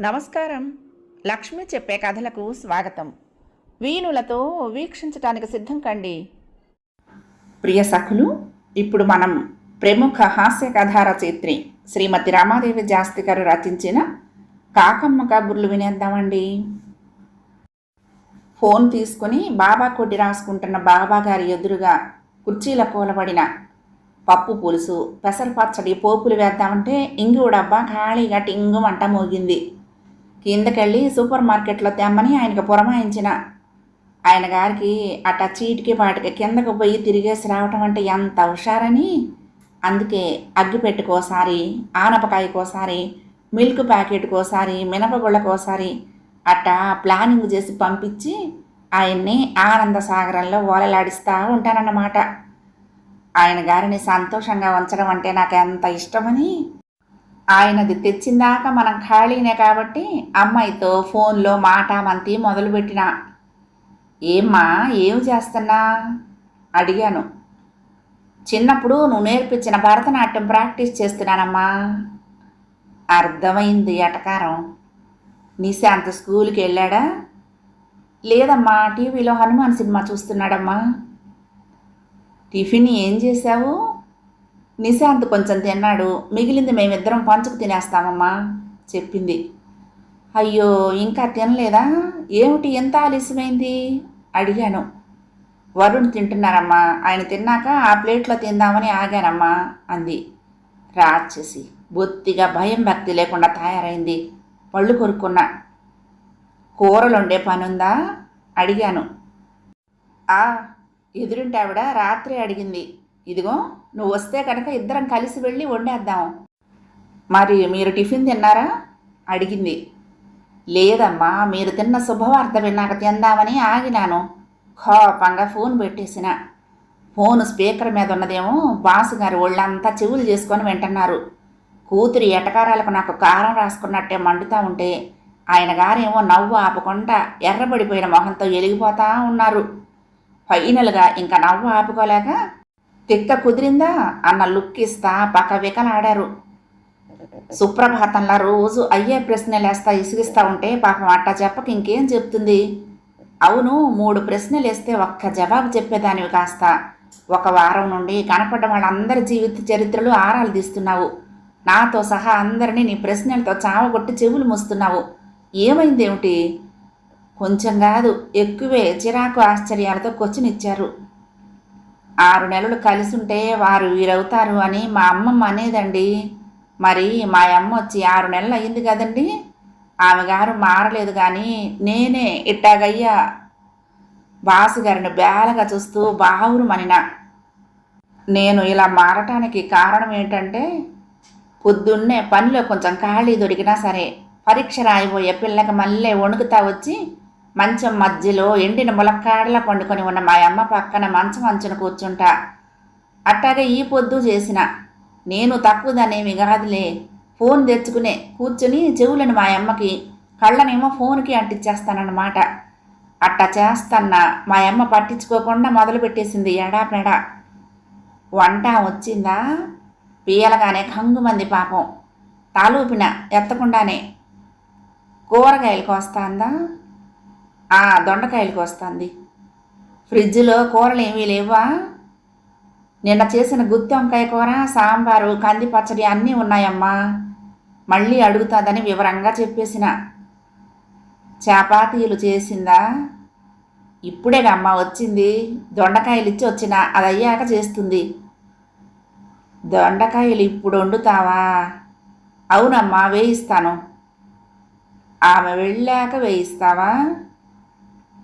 నమస్కారం. లక్ష్మి చెప్పే కథలకు స్వాగతం. వీణులతో వీక్షించటానికి సిద్ధం కండి. ప్రియ సఖులు ఇప్పుడు మనం ప్రముఖ హాస్య కథా రచయిత్రి శ్రీమతి రామాదేవి జాస్తి గారు రచించిన కాకమ్మ కబుర్లు వినేద్దామండి. ఫోన్ తీసుకుని బాబా కొట్టి రాసుకుంటున్న బాబా గారి ఎదురుగా కుర్చీల కూలబడిన పప్పు పులుసు పెసర పచ్చడి పోపులు వేద్దామంటే ఇంగు డబ్బా ఖాళీగా టింగు వంట మోగింది. కిందకెళ్ళి సూపర్ మార్కెట్లో తెమ్మని ఆయనకు పురమాయించిన. ఆయన గారికి అట్ట చీటికి పాటికి కిందకు పోయి తిరిగేసి రావటం అంటే ఎంత హుషారని. అందుకే అగ్గిపెట్టుకోసారి ఆనపకాయకోసారి మిల్క్ ప్యాకెట్కోసారి మినపగుళ్ళకోసారి అట్టా ప్లానింగ్ చేసి పంపించి ఆయన్ని ఆనంద సాగరంలో ఓలలాడిస్తూ ఉంటానన్నమాట. ఆయన గారిని సంతోషంగా ఉంచడం అంటే నాకు ఎంత ఇష్టమని? ఆయనది తెచ్చిందాక మనం ఖాళీనే కాబట్టి అమ్మాయితో ఫోన్లో మాట మంతి మొదలుపెట్టిన. ఏమ్మా ఏం చేస్తున్నా? అడిగాను. చిన్నప్పుడు నువ్వు నేర్పించిన భరతనాట్యం ప్రాక్టీస్ చేస్తున్నానమ్మా. అర్థమైంది ఎటకారం నిశాంత్ స్కూల్కి వెళ్ళాడా? లేదమ్మా టీవీలో హనుమాన్ సినిమా చూస్తున్నాడమ్మా. టిఫిన్ ఏం చేశావు నిశాంత్ కొంచెం తిన్నాడు. మిగిలింది మేమిద్దరం పంచుకు తినేస్తామమ్మా చెప్పింది. అయ్యో ఇంకా తినలేదా? ఏమిటి ఎంత ఆలస్యమైంది? అడిగాను. వరుణ్ తింటున్నారమ్మా. ఆయన తిన్నాక ఆ ప్లేట్లో తిందామని ఆగానమ్మా అంది. రాక్షసి బొత్తిగా భయం భక్తి లేకుండా తయారైంది. పళ్ళు కొరుక్కున్నా. కూరలుండే పనుందా? అడిగాను. ఆ ఎదురుంటావిడ ఆవిడ రాత్రి అడిగింది ఇదిగో నువ్వు వస్తే కనుక ఇద్దరం కలిసి వెళ్ళి వండేద్దాం. మరి మీరు టిఫిన్ తిన్నారా? అడిగింది. లేదమ్మా మీరు తిన్న శుభవార్త విన్నాక తిందామని ఆగినాను. కోపంగా ఫోన్ పెట్టేసిన. ఫోన్ స్పీకర్ మీద ఉన్నదేమో బాసు గారు ఒళ్ళంతా చెవులు చేసుకొని వింటున్నారు. కూతురి ఎటకారాలకు నాకు కారం రాసుకున్నట్టే మండుతూ ఉంటే ఆయన గారేమో నవ్వు ఆపకుండా ఎర్రబడిపోయిన మొహంతో ఎలిగిపోతా ఉన్నారు. ఫైనల్గా ఇంకా నవ్వు ఆపుకోలేక తిక్క కుదిరిందా అన్న లుక్ ఇస్తా పక్క వికలాడారు సుప్రభాతంలా రోజు అయ్యే ప్రశ్నలు వేస్తా ఇసిగిస్తా ఉంటే పాపం అట్టా చెప్పక ఇంకేం చెప్తుంది అవును మూడు ప్రశ్నలు వేస్తే ఒక్క జవాబు చెప్పేదానివి కాస్త ఒక వారం నుండి కనపడ్డ వాళ్ళందరి జీవిత చరిత్రలు ఆరాలు తీస్తున్నావు నాతో సహా అందరినీ నీ ప్రశ్నలతో చావగొట్టి చెవులు మూస్తున్నావు ఏమైందేమిటి కొంచెం కాదు ఎక్కువే. చిరాకు ఆశ్చర్యాలతో క్వశ్చన్ ఇచ్చారు. ఆరు నెలలు కలిసుంటే వారు వీరవుతారు అని మా అమ్మమ్మ అనేదండి. మరి మా అమ్మ వచ్చి ఆరు నెలలు అయింది కదండి. ఆమె గారు మారలేదు కానీ నేనే ఇట్టాగయ్యా బాసు గారిని బేలగా చూస్తూ బావురు మనిన. నేను ఇలా మారటానికి కారణం ఏంటంటే పొద్దున్నే పనిలో కొంచెం ఖాళీ దొరికినా సరే పరీక్ష రాయిపోయే పిల్లకి మళ్ళీ వణుకుతా వచ్చి మంచం మధ్యలో ఎండిన ములక్కాడల పండుకొని ఉన్న మా అమ్మ పక్కన మంచం అంచున కూర్చుంటా. అట్టాగే ఈ పొద్దు చేసిన. నేను తక్కువదనేమి కాదులే ఫోన్ తెచ్చుకునే. కూర్చుని చెవులను మా అమ్మకి కళ్ళనేమో ఫోన్కి అంటించేస్తానన్నమాట అట్ట చేస్తన్నా మా అమ్మ పట్టించుకోకుండా మొదలుపెట్టేసింది ఎడాపెడా వంట వచ్చిందా? పీయలగానే కంగుమంది పాపం. తాలూపిన ఎత్తకుండానే. కూరగాయలు కోస్తాందా ఆ వస్తుంది. ఫ్రిడ్జ్లో కూరలు ఏమీ లేవా? నిన్న చేసిన గుత్తి వంకాయ కూర సాంబారు కంది పచ్చడి అన్నీ ఉన్నాయమ్మా. మళ్ళీ అడుగుతుందని వివరంగా చెప్పేసిన. చపాతీలు చేసిందా? ఇప్పుడేగా అమ్మ వచ్చింది. దొండకాయలు ఇచ్చి వచ్చిన. అది అయ్యాక చేస్తుంది. దొండకాయలు ఇప్పుడు వండుతావా? అవునమ్మా వేయిస్తాను. ఆమె వెళ్ళాక వేయిస్తావా?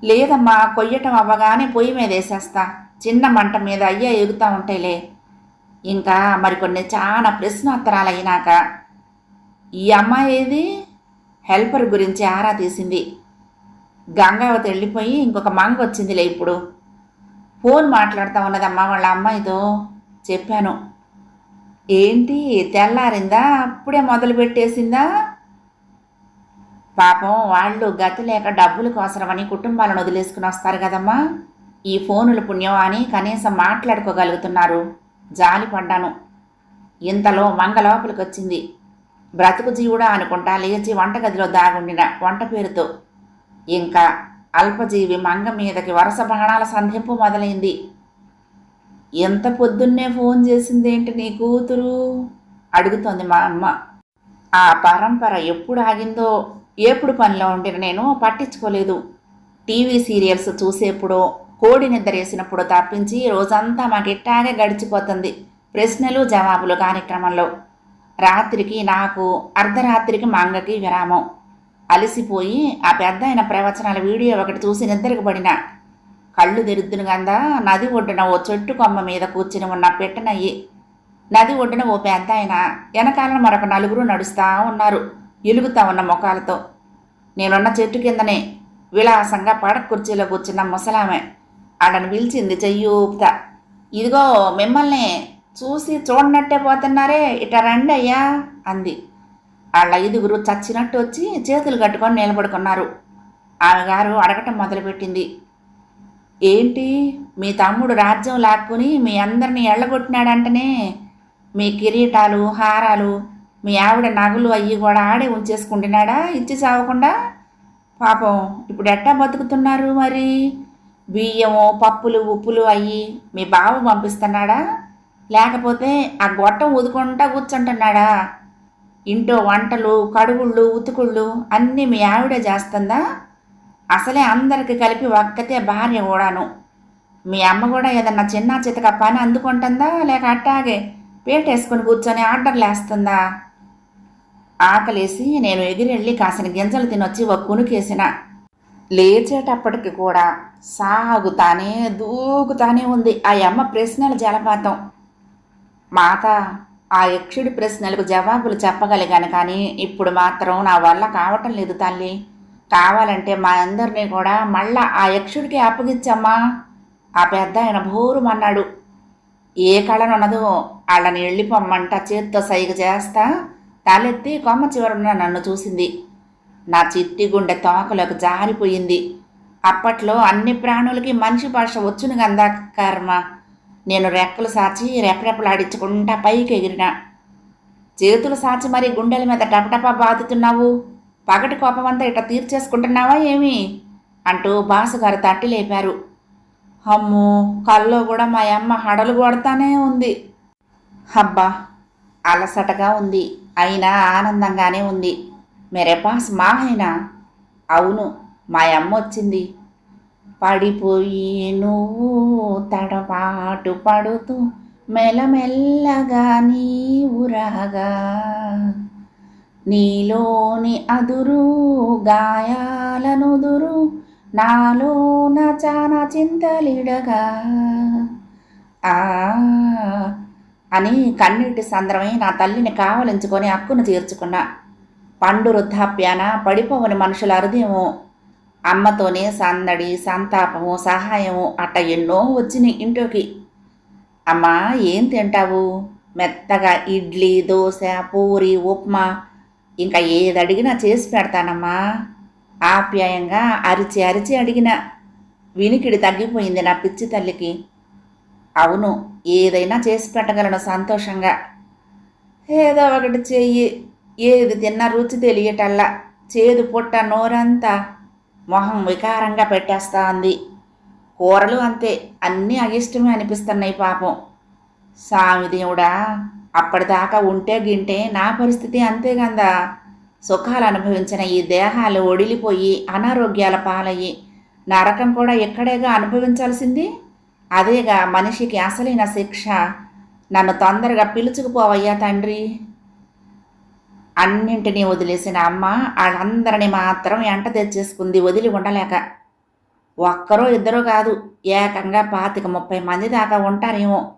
లేదమ్మా కొయ్యటం అవ్వగానే పొయ్యి మీద వేసేస్తా. చిన్న మంట మీద అయ్యా ఎగుతూ ఉంటాయిలే ఇంకా మరికొన్ని చాలా ప్రశ్నోత్తరాలు అయినాక ఈ అమ్మాయి ఏది? హెల్పర్ గురించి ఆరా తీసింది. గంగావతి వెళ్ళిపోయి ఇంకొక మంగ వచ్చిందిలే ఇప్పుడు. ఫోన్ మాట్లాడుతూ ఉన్నదమ్మా వాళ్ళ అమ్మాయితో. చెప్పాను. ఏంటి తెల్లారిందా? అప్పుడే మొదలు పెట్టేసిందా పాపం వాళ్ళు గతి లేక డబ్బులు కోసరమని కుటుంబాలను వదిలేసుకుని వస్తారు కదమ్మా. ఈ ఫోనుల పుణ్యం అని కనీసం మాట్లాడుకోగలుగుతున్నారు. జాలి పడ్డాను. ఇంతలో మంగ లోపలికి వచ్చింది బ్రతుకు జీవుడా అనుకుంటా లేచి వంటగదిలో దాగుండిన వంట పేరుతో. ఇంకా అల్పజీవి మంగ మీదకి వరుస బాణాల సంధింపు మొదలైంది. ఎంత పొద్దున్నే ఫోన్ చేసిందేంటి నీ కూతురు? అడుగుతోంది మా అమ్మ. ఆ పరంపర ఎప్పుడు ఆగిందో ఎప్పుడు పనిలో ఉండిన నేను? పట్టించుకోలేదు. టీవీ సీరియల్స్ చూసేప్పుడు కోడి నిద్రేసినప్పుడు తప్పించి రోజంతా మాకు ఇట్టాగే గడిచిపోతుంది. ప్రశ్నలు జవాబులు కార్యక్రమంలో రాత్రికి నాకు అర్ధరాత్రికి మా అంగకి విరామం. అలసిపోయి ఆ పెద్ద ఆయన ప్రవచనాల వీడియో ఒకటి చూసి నిద్రకు పడిన. కళ్ళు తెరుద్దును గందా నది ఒడ్డున ఓ చెట్టు కొమ్మ మీద కూర్చుని ఉన్న పెట్టనయ్యి నది ఒడ్డున ఓ పెద్ద ఆయన వెనకాల మరొక నలుగురు నడుస్తూ ఉన్నారు. ఎలుగుతా ఉన్న ముఖాలతో. నేనున్న చెట్టు కిందనే విలాసంగా పడక కుర్చీలో కూర్చున్న ముసలామె ఆడను పిలిచింది చెయ్యి ఊపుతా ఇదిగో మిమ్మల్ని చూసి చూడనట్టే పోతున్నారే ఇట రండి అయ్యా అంది. వాళ్ళ ఐదుగురు చచ్చినట్టు వచ్చి చేతులు కట్టుకొని నిలబడుకున్నారు. ఆమె గారు అడగటం మొదలుపెట్టింది. ఏంటి మీ తమ్ముడు రాజ్యం లాక్కుని మీ అందరిని ఎళ్ళగొట్టినాడంటనే? మీ కిరీటాలు హారాలు మీ ఆవిడ నగలు అయ్యి కూడా ఆడే ఉంచేసుకుంటున్నాడా? ఇచ్చి చావకుండా? పాపం ఇప్పుడు ఎట్టా బతుకుతున్నారు మరి? బియ్యము పప్పులు ఉప్పులు అయ్యి మీ బావ పంపిస్తున్నాడా? లేకపోతే ఆ గొట్టం ఊదుకుంటా కూర్చుంటున్నాడా? ఇంట్లో వంటలు కడుగుళ్ళు ఉతుకుళ్ళు అన్నీ మీ ఆవిడే చేస్తుందా? అసలే అందరికి కలిపి ఒక్కతే భార్య కూడాను. మీ అమ్మ కూడా ఏదన్నా చిన్న చితక పని అందుకుంటుందా? లేక అట్టాగే పేటేసుకొని కూర్చొని ఆర్డర్లు వేస్తుందా ఆకలేసి నేను ఎగిరెళ్ళి కాసిన గింజలు తినొచ్చి ఒక కునుకేసిన. లేచేటప్పటికి కూడా సాగుతానే దూకుతానే ఉంది ఆ అమ్మ ప్రశ్నల జలపాతం. మాత ఆ యక్షుడి ప్రశ్నలకు జవాబులు చెప్పగలిగాను కానీ ఇప్పుడు మాత్రం నా వల్ల కావటం లేదు తల్లి. కావాలంటే మా అందరినీ కూడా మళ్ళా ఆ యక్షుడికి అప్పగిచ్చమ్మా ఆ పెద్ద ఆయన భోరుమన్నాడు. ఏ కళనున్నదో వాళ్ళని వెళ్ళిపోమ్మంట చేత్తో సైగ చేస్తా. తలెత్తి కొమ్మ చివరన నన్ను చూసింది. నా చిట్టి గుండె తోకలోకి జారిపోయింది. అప్పట్లో అన్ని ప్రాణులకి మనిషి భాష వచ్చును గందా కర్మ. నేను రెక్కలు సాచి రెపరెపలాడించుకుంటా పైకి ఎగిరినా. చేతులు సాచి మరి గుండెల మీద టపటపా బాదుతున్నావు? పగటి కోపమంతా ఇట్లా తీర్చేసుకుంటున్నావా ఏమి? అంటూ బాసుగారు తట్టి లేపారు. అమ్మో కల్లో కూడా మా అమ్మ హడలు కొడతానే ఉంది. అబ్బా అలసటగా ఉంది. అయినా ఆనందంగానే ఉంది. మేరే పాస్ మాహైనా అవును మా అమ్మ వచ్చింది. పడిపోయి నువ్వు తడపాటు పడుతూ మెల్లమెల్లగా నీవురాగా నీలోని అదురు గాయాలనుదురు నాలోన చానా చింతలిడగా. ఆ అని కన్నీటి సంద్రమై నా తల్లిని కావలించుకొని అక్కును తీర్చుకున్నా. పండు వృద్ధాప్యాన పడిపోవని మనుషుల హృదయము అమ్మతోనే సందడి సంతాపము సహాయము అట్ట ఎన్నో వచ్చినాయి ఇంట్లోకి. అమ్మా ఏం తింటావు? మెత్తగా ఇడ్లీ దోశ పూరి ఉప్మా ఇంకా ఏది అడిగినా చేసి పెడతానమ్మా. ఆప్యాయంగా అరిచి అరిచి అడిగిన. వినికిడి తగ్గిపోయింది నా పిచ్చి తల్లికి. అవును ఏదైనా చేసి పెట్టగలను సంతోషంగా. ఏదో ఒకటి చెయ్యి. ఏది తిన్నా రుచి తెలియటల్లా. చేదు పుట్ట నోరంతా మొహం వికారంగా పెట్టేస్తా అంది కూరలు అంతే. అన్నీ అయిష్టమే అనిపిస్తున్నాయి పాపం. సామిదేవుడా అప్పటిదాకా ఉంటే గింటే నా పరిస్థితి అంతేగందా సుఖాలు అనుభవించిన ఈ దేహాలు ఒడిలిపోయి అనారోగ్యాల పాలయ్యి. నరకం కూడా ఎక్కడేగా అనుభవించాల్సింది? అదేగా మనిషికి అసలైన శిక్ష. నన్ను తొందరగా పిలుచుకుపోవయ్యా తండ్రి. అన్నింటినీ వదిలేసిన అమ్మ వాళ్ళందరినీ మాత్రం ఎంట తెచ్చేసుకుంది వదిలి ఉండలేక. ఒక్కరో ఇద్దరో కాదు ఏకంగా పాతిక ముప్పై మంది దాకా ఉంటారేమో.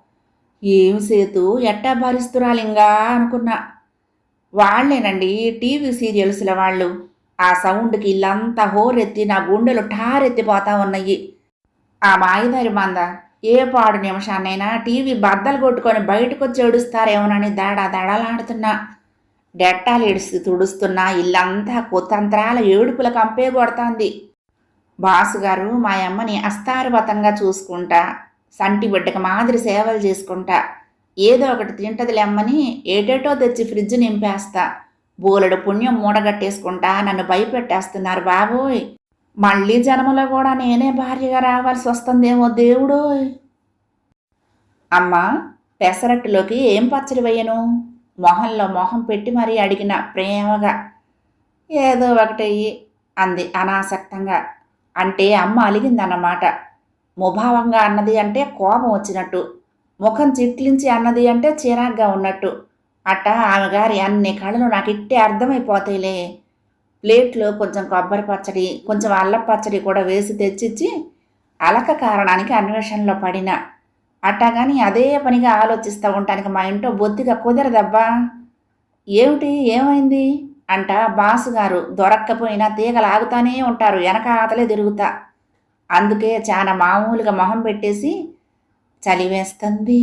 ఏం సేతు ఎట్టా భరిస్తురాలింగా అనుకున్నా. వాళ్ళేనండి టీవీ సీరియల్స్ల వాళ్ళు. ఆ సౌండ్కి ఇల్లంతా హోరెత్తి నా గుండెలు ఠారెత్తిపోతా ఉన్నాయి. ఆ మాయిదారి మంద. ఏ పాడు నిమిషాన్నైనా టీవీ బద్దలు కొట్టుకొని బయటకొచ్చి ఏడుస్తారేమోనని దాడా దడలాడుతున్నా. డెట్టాలు ఇడిసి తుడుస్తున్నా ఇల్లంతా కుతంత్రాల ఏడుపుల కంపే కొడుతోంది. బాసుగారు మా అమ్మని అస్తారవతంగా చూసుకుంటా సంటి బిడ్డకి మాదిరి సేవలు చేసుకుంటా. ఏదో ఒకటి తింటదిలేమ్మని ఏటేటో తెచ్చి ఫ్రిడ్జ్ నింపేస్తా. బోలెడు పుణ్యం మూడగట్టేసుకుంటా నన్ను భయపెట్టేస్తున్నారు బాబోయ్. మళ్ళీ జన్మలో కూడా నేనే భార్యగా రావాల్సి వస్తుందేమో దేవుడు. అమ్మా పెసరట్టులోకి ఏం పచ్చడి వేయను? మొహంలో మొహం పెట్టి మరీ అడిగిన ప్రేమగా. ఏదో ఒకటయ్యి అంది అనాసక్తంగా. అంటే అమ్మ అలిగిందన్నమాట. ముభావంగా అన్నది అంటే కోపం వచ్చినట్టు. ముఖం చిట్లించి అన్నది అంటే చిరాగ్గా ఉన్నట్టు. అట్టా ఆమె గారి అన్ని కళలు నాకు ఇట్టే అర్థమైపోతాయిలే. ప్లేట్లో కొంచెం కొబ్బరి పచ్చడి కొంచెం అల్లం పచ్చడి కూడా వేసి తెచ్చిచ్చి అలక కారణానికి అన్వేషణలో పడిన. అట్టాగాని అదే పనిగా ఆలోచిస్తూ ఉంటానికి మా ఇంట్లో బొత్తిగా కుదరదబ్బా. ఏమిటి? ఏమైంది? అంట బాసు గారు. దొరక్కపోయినా తీగ లాగుతానే ఉంటారు వెనక ఆతలే తిరుగుతా. అందుకే చాలా మామూలుగా మొహం పెట్టేసి చలివేస్తుంది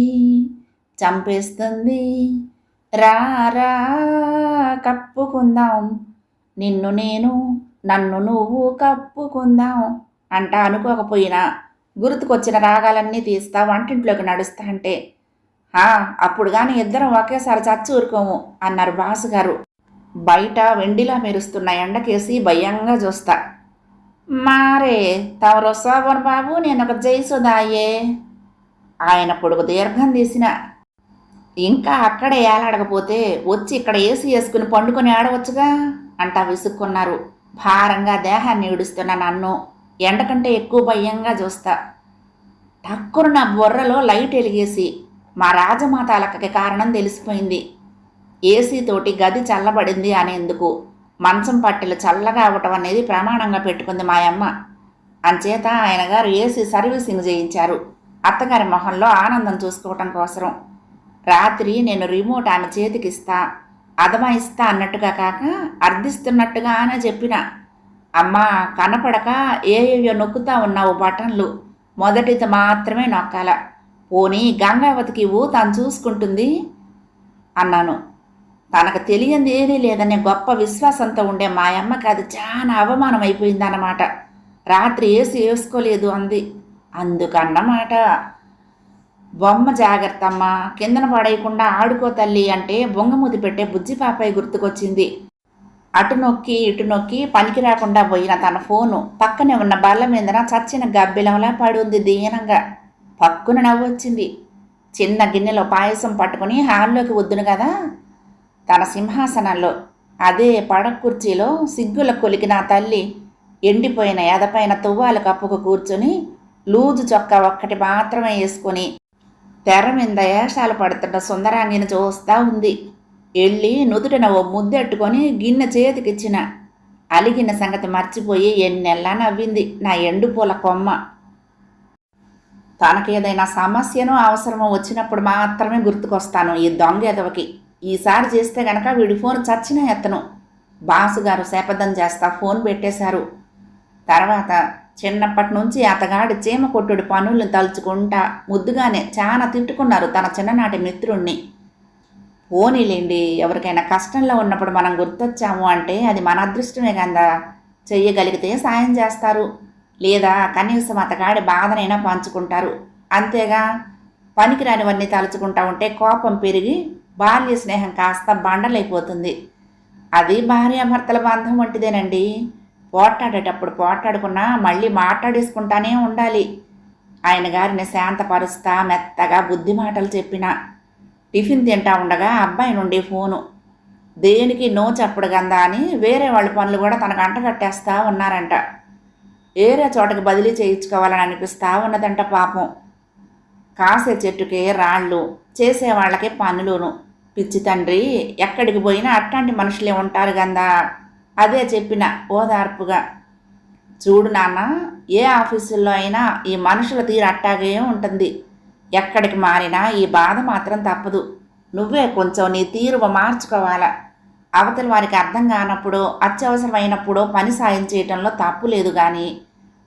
చంపేస్తుంది. రా రా కప్పుకుందాం. నిన్ను నేను నన్ను నువ్వు కప్పుకుందాం అంట అనుకోకపోయినా గుర్తుకొచ్చిన రాగాలన్నీ తీస్తా వంటింట్లోకి నడుస్తా అంటే "హా, అప్పుడు కానీ ఇద్దరం ఒకేసారి చచ్చి ఊరుకోము అన్నారు బాసు గారు బయట వెండిలా మెరుస్తున్న ఎండకేసి భయంగా చూస్తా. మారే తమరు శోభన్ బాబు నేను ఒక జైసుదాయే ఆయన పొడుగు దీర్ఘం తీసిన. ఇంకా అక్కడే ఏలాడకపోతే వచ్చి ఇక్కడ ఏసీ వేసుకుని పండుకొని ఆడవచ్చుగా? అంటా విసుక్కున్నారు. భారంగా దేహాన్ని ఈడుస్తున్న నన్ను ఎండకంటే ఎక్కువ భయంగా చూస్తా. టక్కున నా బుర్రలో లైట్ వెలిగేసి మా రాజమాత అలకకి కారణం తెలిసిపోయింది. ఏసీతోటి గది చల్లబడింది అనేందుకు మంచం పట్టెలు చల్లగా అవటం అనేది ప్రమాణంగా పెట్టుకుంది మా అమ్మ. అంచేత ఆయన గారు ఏసీ సర్వీసింగ్ చేయించారు. అత్తగారి మొహంలో ఆనందం చూసుకోవటం కోసం రాత్రి నేను రిమోట్ ఆమె చేతికిస్తా. అదమాయిస్తా అన్నట్టుగా కాక అర్థిస్తున్నట్టుగానే చెప్పిన. అమ్మా కనపడక ఏయో నొక్కుతా ఉన్నావు బటన్లు. మొదటిది మాత్రమే నొక్కాల. పోనీ గంగావతికి ఇవ్వు తను చూసుకుంటుంది? అన్నాను. తనకు తెలియంది ఏదీ లేదనే గొప్ప విశ్వాసంతో ఉండే మా అమ్మకి అది చాలా అవమానం అయిపోయిందన్నమాట రాత్రి ఏసి వేసుకోలేదు అంది. అందుకన్నమాట. బొమ్మ జాగ్రత్తమ్మ. కిందన పడేయకుండా ఆడుకో తల్లి అంటే బొంగమూతి పెట్టే బుజ్జి పాపాయి గుర్తుకొచ్చింది. అటు నొక్కి ఇటు నొక్కి పనికి రాకుండా పోయిన తన ఫోను. పక్కనే ఉన్న బల్ల మీదన చచ్చిన గబ్బిలంలా పడుంది దీనంగా. పక్కున నవ్వొచ్చింది. చిన్న గిన్నెలో పాయసం పట్టుకుని హాల్లోకి వద్దును కదా? తన సింహాసనంలో అదే పడక కుర్చీలో సిగ్గుల కొలికి నా తల్లి ఎండిపోయిన ఎదపైన తువ్వాల కప్పుకు కూర్చుని లూజు చొక్కా ఒక్కటి మాత్రమే వేసుకొని తెర మీద ఏషాలు పడుతున్న సుందరాంగిని చూస్తా ఉంది. వెళ్ళి నుదుటిన ఓ ముద్దెట్టుకొని గిన్నె చేతికిచ్చిన. అలిగిన సంగతి మర్చిపోయి ఎన్నెల్లా నవ్వింది. నా ఎండుపూల కొమ్మ. తనకేదైనా సమస్యను అవసరమో వచ్చినప్పుడు మాత్రమే గుర్తుకొస్తాను ఈ దొంగ ఎదవకి. ఈసారి చేస్తే గనక వీడి ఫోన్ చచ్చిన ఎత్తను. బాసుగారు శపథం చేస్తా ఫోన్ పెట్టేశారు. తర్వాత చిన్నప్పటి నుంచి అతగాడి చీమ కొట్టుడు పనులను తలుచుకుంటా ముద్దుగానే చాలా తిట్టుకున్నారు తన చిన్ననాటి మిత్రుణ్ణి. పోనీలేండి ఎవరికైనా కష్టంలో ఉన్నప్పుడు మనం గుర్తొచ్చాము అంటే అది మన అదృష్టమే కదా. చెయ్యగలిగితే సాయం చేస్తారు. లేదా కనీసం అతగాడి బాధనైనా పంచుకుంటారు. అంతేగా పనికిరానివన్నీ తలుచుకుంటా ఉంటే కోపం పెరిగి బాల్య స్నేహం కాస్త బండలైపోతుంది. అది భార్యాభర్తల బంధం వంటిదేనండి. పోట్లాడేటప్పుడు పోట్లాడుకున్నా మళ్ళీ మాట్లాడేసుకుంటానే ఉండాలి. ఆయన గారిని శాంతపరుస్తా మెత్తగా బుద్ధి మాటలు చెప్పిన. టిఫిన్ తింటా ఉండగా అబ్బాయి నుండి ఫోను. దేనికి నో చెప్పడు గందా అని వేరే వాళ్ళ పనులు కూడా తనకు అంటగట్టేస్తా ఉన్నారంట. వేరే చోటకి బదిలీ చేయించుకోవాలని అనిపిస్తా ఉన్నదంట పాపం. కాసే చెట్టుకే రాళ్ళు చేసే వాళ్ళకే పనులును. పిచ్చి తండ్రి ఎక్కడికి పోయినా అట్లాంటి మనుషులే ఉంటారు గందా. అదే చెప్పిన ఓదార్పుగా. చూడు నాన్న ఏ ఆఫీసుల్లో అయినా ఈ మనుషుల తీరు అట్టాగే ఉంటుంది. ఎక్కడికి మారినా ఈ బాధ మాత్రం తప్పదు. నువ్వే కొంచెం నీ తీరువ మార్చుకోవాలా? అవతల వారికి అర్థం కానప్పుడు అత్యవసరమైనప్పుడు పని సాయం చేయటంలో తప్పు లేదు కానీ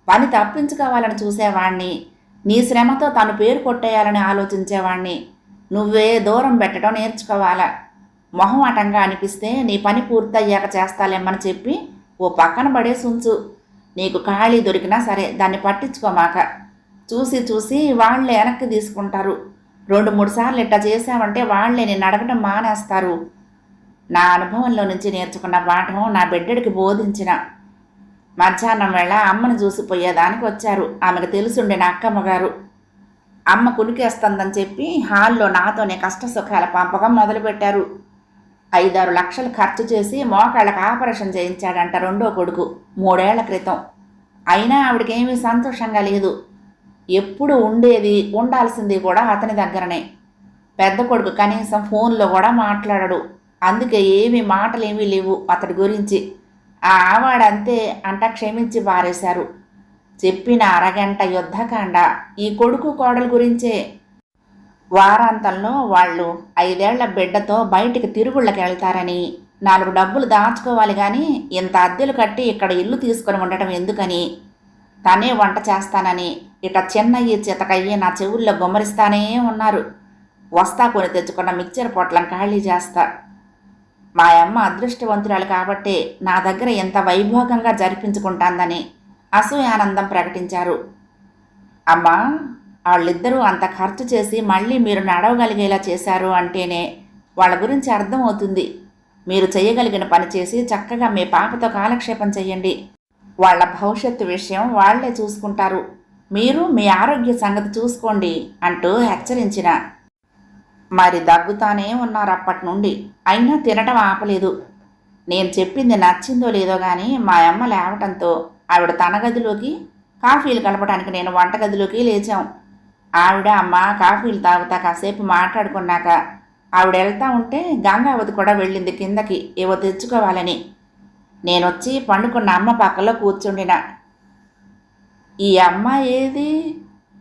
పని తప్పించుకోవాలని చూసేవాణ్ణి. నీ శ్రమతో తను పేరు కొట్టేయాలని ఆలోచించేవాణ్ణి. నువ్వే దూరం పెట్టడం నేర్చుకోవాలా? మొహమాటంగా అనిపిస్తే నీ పని పూర్తయ్యాక చేస్తాలేమని చెప్పి ఓ పక్కన పడేసి ఉంచు నీకు ఖాళీ దొరికినా సరే దాన్ని పట్టించుకోమాక చూసి చూసి వాళ్ళే వెనక్కి తీసుకుంటారు. రెండు మూడు సార్లు ఇట్టా చేశామంటే వాళ్ళే నేను అడగడం మానేస్తారు. నా అనుభవంలో నుంచి నేర్చుకున్న పాఠం నా బిడ్డడికి బోధించిన. మధ్యాహ్నం వేళ అమ్మను చూసిపోయేదానికి వచ్చారు. ఆమెకు తెలుసుండే నా అక్కమ్మగారు అమ్మ కునికేస్తుందని చెప్పి హాల్లో నాతోనే కష్ట సుఖాల పంపకం మొదలుపెట్టారు. ఐదారు లక్షలు ఖర్చు చేసి మోకాళ్ళకి ఆపరేషన్ చేయించాడంట రెండో కొడుకు మూడేళ్ళ క్రితం. అయినా ఆవిడకేమీ సంతోషంగా లేదు. ఎప్పుడు ఉండేది ఉండాల్సింది కూడా అతని దగ్గరనే. పెద్ద కొడుకు కనీసం ఫోన్లో కూడా మాట్లాడడు. అందుకే ఏమీ మాటలేమీ లేవు అతడి గురించి. ఆ ఆవాడంతే అంట క్షమించి పారేశారు. చెప్పిన అరగంట యుద్ధకాండ. ఈ కొడుకు కోడల గురించే వారాంతంలో వాళ్ళు ఐదేళ్ళ బిడ్డతో బయటికి తిరుగుళ్ళకి వెళ్తారని నాలుగు డబ్బులు దాచుకోవాలి కానీ ఇంత అద్దెలు కట్టి ఇక్కడ ఇల్లు తీసుకొని ఉండటం ఎందుకని? తనే వంట చేస్తానని ఇక చిన్నయ్యి చితకయ్యి నా చెవుల్లో గుమ్మరిస్తానే ఉన్నారు. వస్తా కొని తెచ్చుకున్న మిక్చర్ పొట్లం ఖాళీ చేస్తా. మా అమ్మ అదృష్టవంతురాలు కాబట్టే నా దగ్గర ఎంత వైభోగంగా జరిపించుకుంటాందని అసూయానందం ప్రకటించారు. అమ్మా వాళ్ళిద్దరూ అంత ఖర్చు చేసి మళ్ళీ మీరు నడవగలిగేలా చేశారు అంటేనే వాళ్ళ గురించి అర్థమవుతుంది. మీరు చేయగలిగిన పని చేసి చక్కగా మీ పాపతో కాలక్షేపం చేయండి వాళ్ళ భవిష్యత్తు విషయం వాళ్ళే చూసుకుంటారు. మీరు మీ ఆరోగ్య సంగతి చూసుకోండి అంటూ హెచ్చరించిన. మరి దగ్గుతానే ఉన్నారు అప్పటి నుండి అయినా తినడం ఆపలేదు. నేను చెప్పింది నచ్చిందో లేదో కానీ మా అమ్మ లేవటంతో ఆవిడ తన గదిలోకి కాఫీలు కలపడానికి నేను వంటగదిలోకి లేచాం. ఆవిడ అమ్మ కాఫీలు తాగుతా కాసేపు మాట్లాడుకున్నాక ఆవిడ వెళ్తా ఉంటే గంగావతి కూడా వెళ్ళింది కిందకి. ఏవో తెచ్చుకోవాలని. నేనొచ్చి పండుకున్న అమ్మ పక్కలో కూర్చుండిన. ఈ అమ్మ ఏది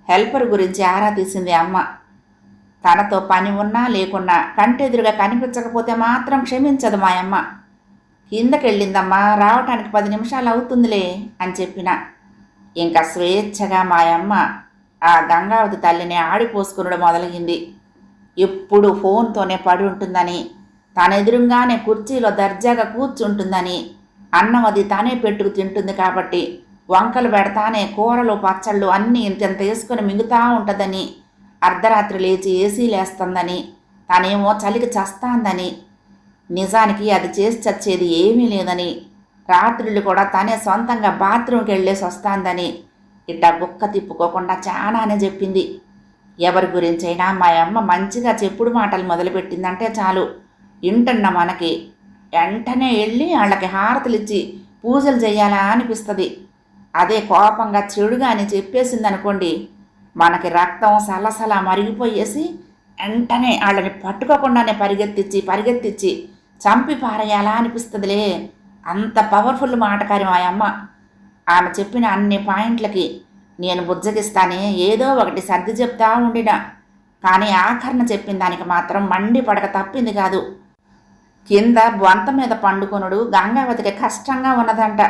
హెల్పర్ గురించి ఆరా తీసింది అమ్మ. తనతో పని ఉన్నా లేకున్నా కంటెదురుగా కనిపించకపోతే మాత్రం క్షమించదు మా అమ్మ కిందకెళ్ళిందమ్మా రావటానికి పది నిమిషాలు అవుతుందిలే అని చెప్పిన. ఇంకా స్వేచ్ఛగా మా అమ్మ ఆ గంగావతి తల్లిని ఆడిపోసుకునడం మొదలగింది ఎప్పుడు ఫోన్తోనే పడి ఉంటుందని తన ఎదురుగానే కుర్చీలో దర్జాగా కూర్చుంటుందని అన్నం అది తానే పెట్టుకు తింటుంది కాబట్టి వంకలు పెడతానే కూరలు పచ్చళ్ళు అన్నీ ఇంతెంత వేసుకొని మిగుతా ఉంటుందని అర్ధరాత్రి లేచి ఏసీ లేస్తుందని తనేమో చలికి చస్తాందని నిజానికి అది చేసి చచ్చేది ఏమీ లేదని రాత్రులు కూడా తనే సొంతంగా బాత్రూమ్కి వెళ్ళేసి వస్తాందని ఇట్ట బుక్క తిప్పుకోకుండా చాలానే చెప్పింది. ఎవరి గురించైనా మా అమ్మ మంచిగా చెప్పుడు మాటలు మొదలుపెట్టిందంటే చాలు. ఇంటన్న మనకి. వెంటనే వెళ్ళి వాళ్ళకి హారతులు ఇచ్చి పూజలు చేయాలా అనిపిస్తుంది. అదే కోపంగా చెడుగా అని చెప్పేసింది అనుకోండి మనకి రక్తం సలసల మరిగిపోయేసి వెంటనే వాళ్ళని పట్టుకోకుండానే పరిగెత్తిచ్చి పరిగెత్తిచ్చి చంపి పారేయాలా అనిపిస్తుందిలే. అంత పవర్ఫుల్ మాటకారి మా అమ్మ. ఆమె చెప్పిన అన్ని పాయింట్లకి నేను బుజ్జగిస్తానే ఏదో ఒకటి సర్ది చెప్తా ఉండిన. కానీ ఆఖరణ చెప్పిన దానికి మాత్రం మండి పడక తప్పింది కాదు. కింద బొంత మీద పండుకొనుడు గంగావతికి కష్టంగా ఉన్నదంట.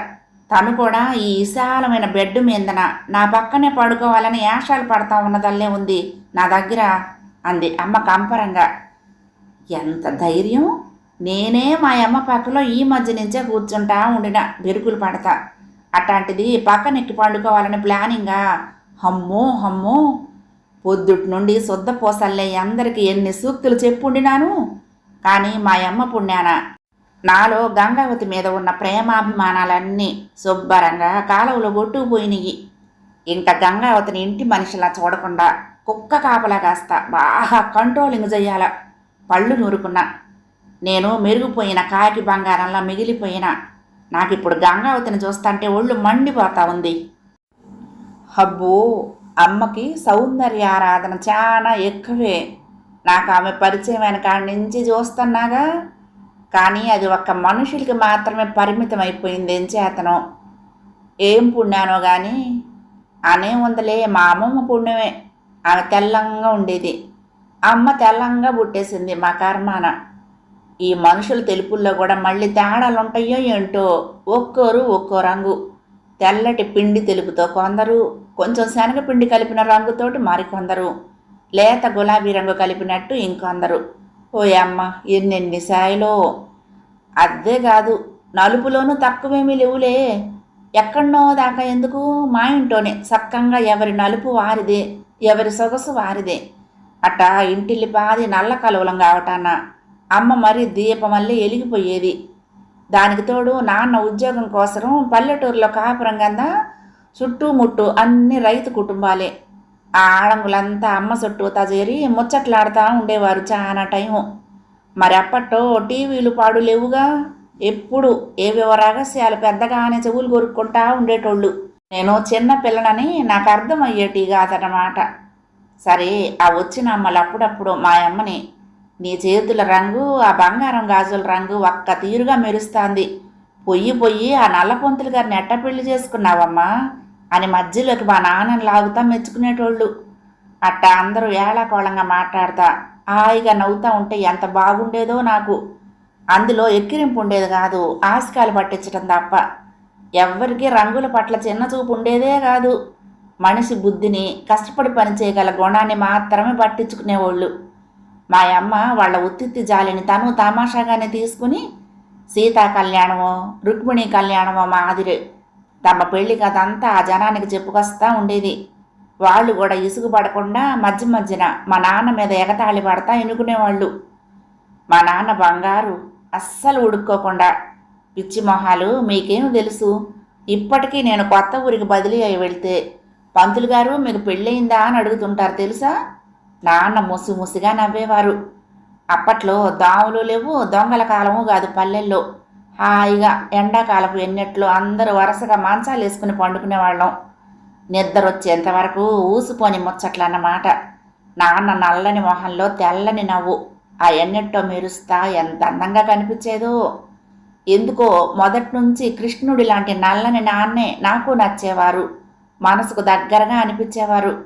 తను కూడా ఈ విశాలమైన బెడ్ మీదన నా పక్కనే పడుకోవాలని యాషాలు పడతా ఉన్నదల్లే ఉంది. నా దగ్గర అంది అమ్మ కంపరంగా. ఎంత ధైర్యం? నేనే మా అమ్మ పక్కలో ఈ మధ్య నుంచే కూర్చుంటా ఉండిన. బెరుకులు పడతా. అట్లాంటిది పక్కనెక్కి పండుకోవాలని ప్లానింగా. హమ్మో హమ్మో. పొద్దుటి నుండి శుద్ధ పోసల్లే అందరికీ ఎన్ని సూక్తులు చెప్పుండినాను. కానీ మా అమ్మ పుణ్యాన నాలో గంగావతి మీద ఉన్న ప్రేమాభిమానాలన్నీ శుభ్రంగా కాలువలో కొట్టుకుపోయినాయి ఇంకా గంగావతిని ఇంటి మనిషిలా చూడకుండా కుక్క కాపలా కాస్త బాగా కంట్రోలింగ్ చేయాల. పళ్ళు నూరుకున్నా. నేను మెరుగుపోయిన కాకి బంగారంలా మిగిలిపోయిన. నాకిప్పుడు గంగావతిని చూస్తుంటే ఒళ్ళు మండిపోతా ఉంది. హబ్బో అమ్మకి సౌందర్య ఆరాధన చాలా ఎక్కువే. నాకు ఆమె పరిచయమైన కాడి నుంచి చూస్తున్నాగా. కానీ అది ఒక్క మనుషులకి మాత్రమే పరిమితం అయిపోయింది ఏం ఏం పుణ్యానో కానీ అనే ఉందలే మా అమ్మమ్మ పుణ్యమే. ఆమె తెల్లంగా ఉండేది. అమ్మ తెల్లంగా పుట్టేసింది మా కర్మాన. ఈ మనుషుల తెలుపుల్లో కూడా మళ్ళీ తేడాలు ఉంటాయో ఏంటో ఒక్కోరు ఒక్కో రంగు. తెల్లటి పిండి తెలుపుతో కొందరు కొంచెం శనగపిండి కలిపిన రంగుతోటి మరికొందరు. లేత గులాబీ రంగు కలిపినట్టు ఇంకొందరు. ఓయమ్మ ఎన్నెన్ని సాయిలో అదే కాదు నలుపులోనూ తక్కువేమీ లేవులే. ఎక్కడనో దాకా ఎందుకు? మా ఇంట్లోనే సక్కంగా ఎవరి నలుపు వారిదే ఎవరి సొగసు వారిదే. అట్ట ఇంటిల్లి పాది నల్ల కలవలం కావటాన? అమ్మ మరి దీపమల్లి ఎలిగిపోయేది. దానికి తోడు నాన్న ఉద్యోగం కోసం పల్లెటూరులో కాపురం చుట్టూ ముట్టు అన్ని రైతు కుటుంబాలే. ఆ ఆడంగులంతా అమ్మ చుట్టూతా చేరి ముచ్చట్లాడుతూ ఉండేవారు చాలా టైము. మరి అప్పట్లో టీవీలు పాడు లేవుగా? ఎప్పుడు? ఏవేవో రహస్యాలు పెద్దగానే చెవులు కొరుక్కుంటా ఉండేటోళ్ళు. నేను చిన్న పిల్లనని నాకు అర్థమయ్యేటి కాదన్నమాట సరే ఆ వచ్చిన అమ్మలు అప్పుడప్పుడు మా అమ్మని నీ చేతుల రంగు ఆ బంగారం గాజుల రంగు ఒక్క తీరుగా మెరుస్తాంది. పొయ్యి పొయ్యి ఆ నల్లపొంతులు గారిని ఎట్ట పెళ్ళి చేసుకున్నావమ్మా? అని మధ్యలోకి మా నాన్నని లాగుతా మెచ్చుకునేటోళ్ళు. అట్టా అందరూ ఏళాకోళంగా మాట్లాడతా హాయిగా నవ్వుతా ఉంటే ఎంత బాగుండేదో నాకు. అందులో ఎక్కిరింపు ఉండేది కాదు ఆశకాలు పట్టించడం తప్ప. ఎవ్వరికీ రంగుల పట్ల చిన్న చూపు ఉండేదే కాదు. మనిషి బుద్ధిని కష్టపడి పనిచేయగల గుణాన్ని మాత్రమే పట్టించుకునేవాళ్ళు. మా అమ్మ వాళ్ళ ఉత్తిత్తి జాలిని తను తమాషాగానే తీసుకుని సీతా కళ్యాణమో రుక్మిణి కళ్యాణమో మాదిరి. తమ పెళ్ళి కథ అంతా ఆ జనానికి చెప్పుకొస్తా ఉండేది. వాళ్ళు కూడా ఇసుగుపడకుండా మధ్య మధ్యన మా నాన్న మీద ఎగతాళి పడతా ఎనుకునేవాళ్ళు మా నాన్న బంగారు అస్సలు ఉడుక్కోకుండా పిచ్చి మొహాలు మీకేం తెలుసు? ఇప్పటికీ నేను కొత్త ఊరికి బదిలీ అయి వెళ్తే పంతులు గారు మీకు పెళ్ళయిందా అని అడుగుతుంటారు తెలుసా? నాన్న ముసి ముసిగా నవ్వేవారు. అప్పట్లో దాములు లేవు దొంగల కాలము కాదు పల్లెల్లో. హాయిగా ఎండాకాలపు ఎన్నెట్లు అందరూ వరుసగా మంచాలు వేసుకుని పండుకునేవాళ్ళం. నిద్ర వచ్చేంత వరకు ఊసిపోని ముచ్చట్లన్నమాట. నాన్న నల్లని మొహంలో తెల్లని నవ్వు. ఆ ఎన్నెట్టో మెరుస్తా ఎంత అందంగా కనిపించేదో. ఎందుకో మొదటి నుంచి కృష్ణుడి లాంటి నల్లని నాన్నే నాకు నచ్చేవారు. మనసుకు దగ్గరగా అనిపించేవారు.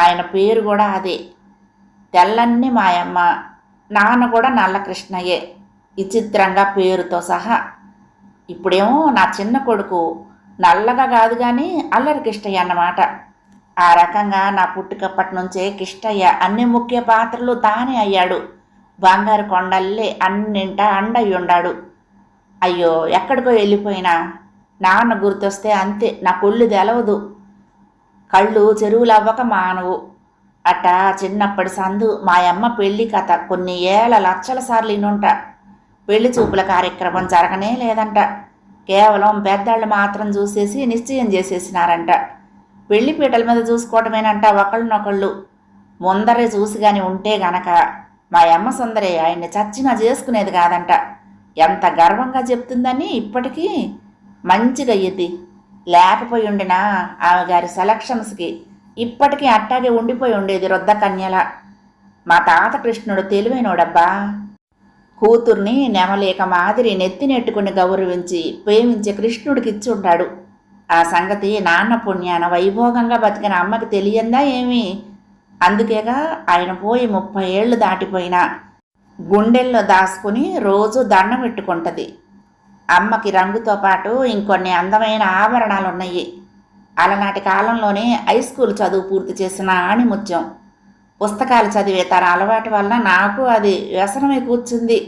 ఆయన పేరు కూడా అదే. తెల్లన్ని మాయమ్మ నాన్న కూడా నల్ల కృష్ణయ్యే విచిత్రంగా పేరుతో సహా. ఇప్పుడేమో నా చిన్న కొడుకు నల్లగా కాదు కానీ అల్లరి కృష్ణయ్య అన్నమాట. ఆ రకంగా నా పుట్టుకప్పటి నుంచే కిష్టయ్య అన్ని ముఖ్య పాత్రలు తానే అయ్యాడు. బంగారు కొండల్లే అన్నింట అండయి ఉండాడు అయ్యో ఎక్కడికో వెళ్ళిపోయినా నాన్న గుర్తొస్తే అంతే నా కొళ్ళు తెలవదు. కళ్ళు చెరువులు అవ్వక మానవు. అట చిన్నప్పటి సందు మా అమ్మ పెళ్ళి కథ కొన్ని ఏళ్ళ లక్షల సార్లు ఇనుంట పెళ్ళి చూపుల కార్యక్రమం జరగనే లేదంట. కేవలం పెద్దాళ్ళు మాత్రం చూసేసి నిశ్చయం చేసేసినారంట. పెళ్ళి పీటల మీద చూసుకోవటమేనంట ఒకళ్ళనొకళ్ళు. ముందరే చూసి కానీ ఉంటే గనక మా అమ్మ సుందరి ఆయన్ని చచ్చినా చేసుకునేది కాదంట. ఎంత గర్వంగా చెప్తుందని ఇప్పటికీ మంచిగా అయ్యిద్ది. లేకపోయి ఉండినా ఆమె గారి సెలక్షన్స్కి ఇప్పటికీ అట్టాగే ఉండిపోయి ఉండేది రొద్ద కన్యల మా తాత కృష్ణుడు తెలివైనోడబ్బా. కూతుర్ని నెమలేక మాదిరి నెత్తి నెట్టుకుని గౌరవించి ప్రేమించే కృష్ణుడికి ఇచ్చి ఉంటాడు ఆ సంగతి నాన్న పుణ్యాన వైభోగంగా బతికిన అమ్మకి తెలియందా ఏమి? అందుకేగా ఆయన పోయి ముప్పై ఏళ్ళు దాటిపోయినా గుండెల్లో దాచుకుని రోజు దండం పెట్టుకుంటుంది. అమ్మకి రంగుతో పాటు ఇంకొన్ని అందమైన ఆభరణాలు ఉన్నాయి అలనాటి కాలంలోనే హై స్కూల్ చదువు పూర్తి చేసిన ఆణిముత్యం. పుస్తకాలు చదివే తన అలవాటు వల్ల నాకు అది వ్యసనమే కూర్చుంది.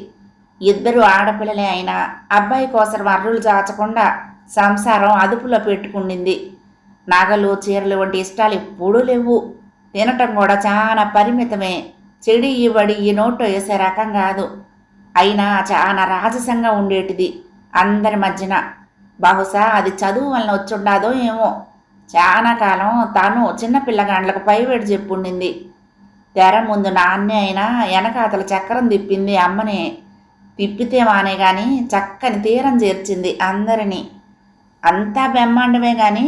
ఇద్దరు ఆడపిల్లలే అయినా అబ్బాయి కోసం మర్రులు చాచకుండా సంసారం అదుపులో పెట్టుకుండింది. నగలు చీరలు వంటి ఇష్టాలు ఎప్పుడూ లేవు. తినటం కూడా చాలా పరిమితమే. చెడి ఈ వడి ఈ నోట్లో వేసే రకం కాదు. అయినా చాలా రాజసంగా ఉండేటిది అందరి మధ్యన. బహుశా అది చదువు వలన వచ్చుండాదో ఏమో. చాలా కాలం తాను చిన్న పిల్లగాండ్లకు పైవేడు చెప్పుండింది తెర ముందు నాన్నే అయినా వెనకాతల చక్రం తిప్పింది అమ్మనే. తిప్పితే మానే కానీ చక్కని తీరం చేర్చింది అందరినీ. అంతా బ్రహ్మాండమే కానీ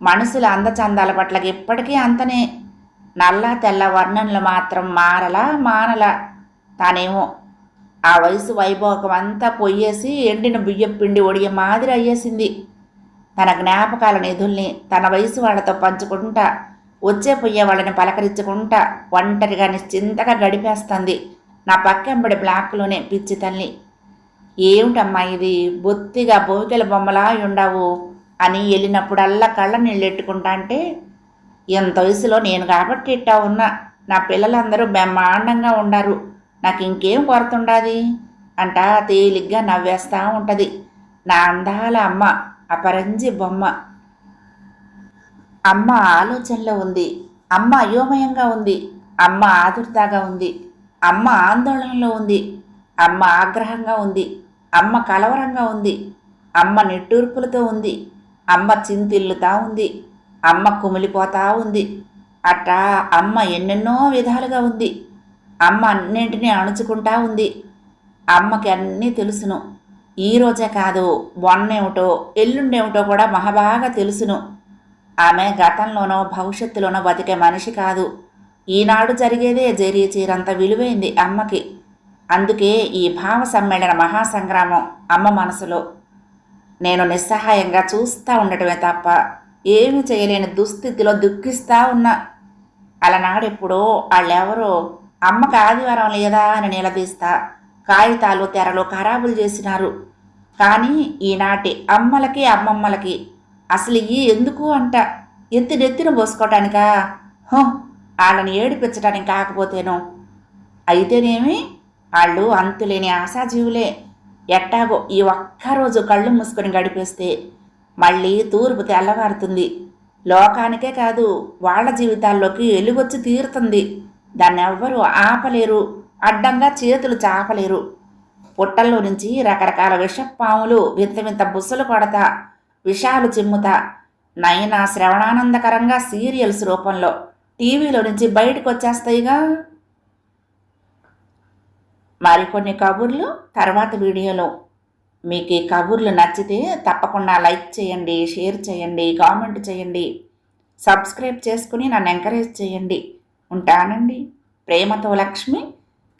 మనుషుల అందచందాల పట్లకి ఇప్పటికీ అంతనే. నల్ల తెల్ల వర్ణనలు మాత్రం మారలా మానలా తానేమో. ఆ వయసు వైభోగం అంతా పొయ్యేసి ఎండిన బియ్యం పిండి ఒడిగే మాదిరి అయ్యేసింది. తన జ్ఞాపకాల నిధుల్ని తన వయసు వాళ్ళతో పంచుకుంటా వచ్చే పొయ్యే వాళ్ళని పలకరించుకుంటా ఒంటరిగా నిశ్చింతగా గడిపేస్తుంది. నా పక్కెంబడి బ్లాక్లోనే పిచ్చి తల్లి. ఏమిటమ్మా ఇది? బొత్తిగా బోకెల బొమ్మలా ఉండవు అని వెళ్ళినప్పుడల్లా కళ్ళ నీళ్ళెట్టుకుంటా అంటే ఎంత వయసులో నేను కాబట్టి ఇట్టా ఉన్నా నా పిల్లలందరూ బ్రహ్మాండంగా ఉండారు. నాకు ఇంకేం కొరత ఉండాది? అంట తేలిగ్గా నవ్వేస్తా ఉంటుంది. నా అందాల అమ్మ అపరంజి బొమ్మ. అమ్మ ఆలోచనలో ఉంది. అమ్మ అయోమయంగా ఉంది. అమ్మ ఆదుర్దాగా ఉంది. అమ్మ ఆందోళనలో ఉంది. అమ్మ ఆగ్రహంగా ఉంది. అమ్మ కలవరంగా ఉంది. అమ్మ నిట్టూర్పులతో ఉంది. అమ్మ చింతిల్లుతా ఉంది. అమ్మ కుమిలిపోతా ఉంది. అట్టా అమ్మ ఎన్నెన్నో విధాలుగా ఉంది. అమ్మ అన్నింటినీ అణుచుకుంటా ఉంది. అమ్మకి అన్నీ తెలుసును. ఈ రోజే కాదు మొన్నేమిటో ఎల్లుండేమిటో కూడా మహాబాగా తెలుసును. ఆమె గతంలోనో భవిష్యత్తులోనో బతికే మనిషి కాదు. ఈనాడు జరిగేదే జరిగే చీరంత విలువైంది అమ్మకి. అందుకే ఈ భావ సమ్మేళన మహాసంగ్రామం అమ్మ మనసులో. నేను నిస్సహాయంగా చూస్తూ ఉండటమే తప్ప ఏమి చేయలేని దుస్థితిలో దుఃఖిస్తూ ఉన్నా. అలనాడెప్పుడో వాళ్ళెవరో అమ్మకి ఆదివారం లేదా అని నిలదీస్తా. కాగితాలు తెరలు ఖరాబులు చేసినారు. కానీ ఈనాటి అమ్మలకి అమ్మమ్మలకి అసలు ఈ ఎందుకు అంట? ఎత్తినెత్తిన పోసుకోవటానికా హో వాళ్ళని ఏడిపించడానికి కాకపోతేను. అయితేనేమి? వాళ్ళు అంతులేని ఆశాజీవులే. ఎట్టాగో ఈ ఒక్కరోజు కళ్ళు మూసుకొని గడిపేస్తే మళ్ళీ తూర్పు తెల్లవారుతుంది. లోకానికే కాదు వాళ్ళ జీవితాల్లోకి ఎలుగొచ్చి తీరుతుంది. దాన్ని ఎవ్వరూ ఆపలేరు. అడ్డంగా చేతులు చాపలేరు. పుట్టల్లో నుంచి రకరకాల విషపాములు వింత వింత బుసలు కొడతా విషాలు చిమ్ముతా. నయన శ్రవణానందకరంగా సీరియల్స్ రూపంలో టీవీలో నుంచి బయటకు వచ్చేస్తాయిగా మరికొన్ని కబుర్లు తర్వాత వీడియోలో. మీకు ఈ కబుర్లు నచ్చితే తప్పకుండా లైక్ చేయండి షేర్ చేయండి కామెంట్ చేయండి. సబ్స్క్రైబ్ చేసుకుని నన్ను ఎంకరేజ్ చేయండి. ఉంటానండి. ప్రేమతో లక్ష్మి